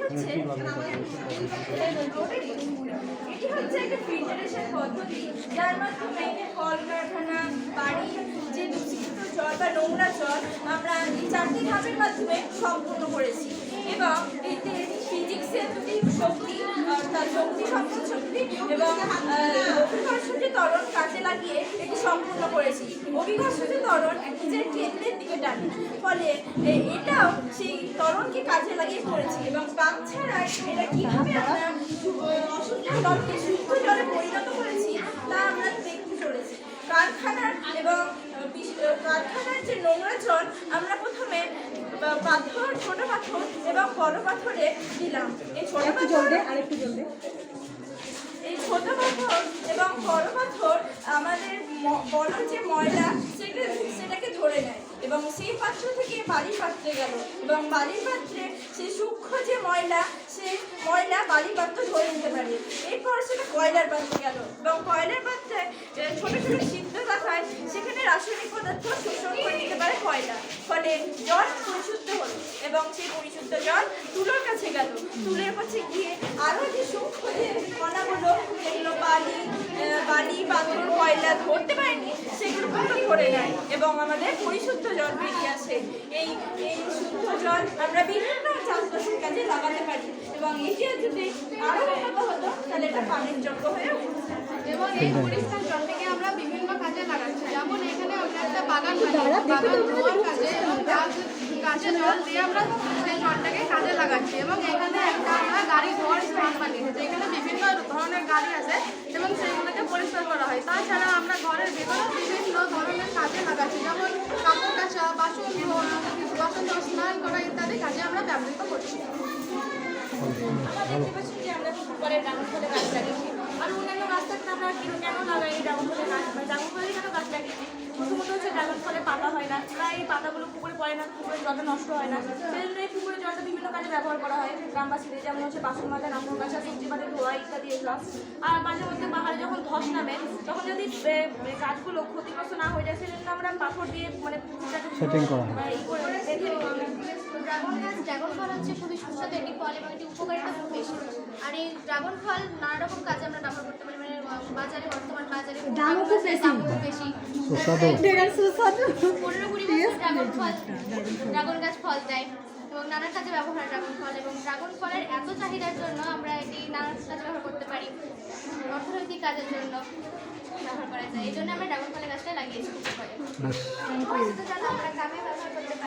হচ্ছে এটি হচ্ছে একটা ফিল্টারেশন পদ্ধতি, যার মাধ্যমে কলকারখানা, বাড়ি, যে দূষিত জল বা নোংরা জল আমরা এই চারটি ধাপের মাধ্যমে সম্পূর্ণ করেছি। এবং এতে ফিজিক্সের শক্তি সম্পদ শক্তি এবং অভিকর্ষটি ত্বরণ কাজে লাগিয়ে এটি করেছি। অভিকর্ষটি ত্বরণ নিজের কেন্দ্রের দিকে টানে। ফলে এটাও সেই ত্বরণকে কাজে লাগিয়ে করেছি এবং পাম্প ছাড়া এটা কীভাবে আমরা অশুদ্ধ জলকে শুদ্ধ জলে পরিণত করেছি তা আমরা দেখতে চলেছি। কারখানার এবং কারখানার যে নোংরা জল আমরা প্রথমে পাথর ছোট পাথর এবং বড় পাথরে দিলাম। এই ছোট আরেকটু পাথর আরেকটু জল এই ছোট পাথর এবং বড় পাথর বড় যে ময়লা, সেটা সেটাকে ধরে নেয়। এবং সেই পাত্র থেকে বাড়ির পাত্রে গেল। এবং বাড়ির পাত্রে সেই সূক্ষ্ম যে ময়লা সেই ময়লা বাড়ির পাত্র ধরে নিতে পারে। এরপর সেটা কয়লার পাত্রে গেল। এবং কয়লার পাত্রে ছোট ছোট সিদ্ধ দেখায় সেখানে রাসায়নিক পদার্থ শোষণ করে নিতে পারে কয়লা। ফলে জল হলো এবং সেই পরিশুদ্ধ জল তুলোর কাছে গেল। তুলোর কাছে গিয়ে আরও যে সূক্ষ্ম যে কণাগুলো যেগুলো বালি বালি পাথর কয়লা ধরতে পারেনি সেগুলো পুরো ধরে নেয় এবং আমাদের পরিশুদ্ধ জল বেরিয়ে আসে। এই এই শুদ্ধ জল আমরা বিভিন্ন চাষবাসের কাজে লাগাতে পারি এবং এটিও যদি আরও উন্নত হতো তাহলে এটা পানির যোগ্য হয়ে এবং এই পরিষ্কার জল থেকে আমরা বিভিন্ন কাজে লাগাচ্ছি। যেমন এখানে আমরা একটা বাগান বাগান ধোয়ার কাজে এবং গাছ গাছে জল দিয়ে আমরা সেই জলটাকে কাজে লাগাচ্ছি এবং এখানে একটা আমরা গাড়ি ধোয়ার স্থান বানিয়েছি। যেখানে বিভিন্ন ধরনের গাড়ি আছে এবং সেইগুলোকে পরিষ্কার করা হয়। তাছাড়া আমরা ঘরের ভেতরেও বিভিন্ন ধরনের কাজে লাগাচ্ছি। যেমন কাপড় কাচা, বাসন বাসন স্নান করা ইত্যাদি কাজে আমরা ব্যবহৃত করছি। আমরা দেখতে পাচ্ছি যে আমরা পাড়ে ড্রাগন ফলের গাছ লাগিয়েছি আর অন্যান্য গাছটাকে আমরা কেন লাগাই এই ড্রাগন ফলের গাছ বা ড্রাগন ফলের কেন গাছ লাগিয়েছি প্রথমত হচ্ছে ড্রাগন ফলে পাতা হয় না প্রায় পাতাগুলো পুকুরে পড়ে না পুকুরে জলটা নষ্ট হয় না। সেই এই পুকুরের জলটা বিভিন্ন কাজে ব্যবহার করা হয়। গ্রামবাসীদের যেমন হচ্ছে বাসন মাজা রান্নার কাছা সবজি বাদে ধোয়া ইত্যাদি এগুলো। আর মাঝে মধ্যে পাহাড়ে যখন ধস নামে তখন যদি গাছগুলো ক্ষতিগ্রস্ত না হয়ে যায় সেজন্য আমরা পাথর দিয়ে মানে Setting করা হয়। মানে ড্রাগন গাছ ড্রাগন ফল হচ্ছে খুবই সুস্বাদু একটি ফল এবং এটি উপকারিতা খুব বেশি। আর এই ড্রাগন ফল নানা রকম কাজে আমরা ব্যবহার করতে পারি মানে বাজারে বর্তমান বাজারে দামও খুব বেশি। খুব বেশি। সুস্বাদু। পনেরো কুড়ি বছর ড্রাগন ফল ড্রাগন গাছ ফল দেয়। কাজে ব্যবহার হয় ড্রাগন ফল এবং ড্রাগন ফলের এত চাহিদার জন্য আমরা এটি নানা কাজে ব্যবহার করতে পারি। অর্থনৈতিক কাজের জন্য ব্যবহার করা যায়। এই জন্য আমরা ড্রাগন ফলের গাছটা লাগিয়েছি। আমরা গ্রামে ব্যবহার করতে পারি।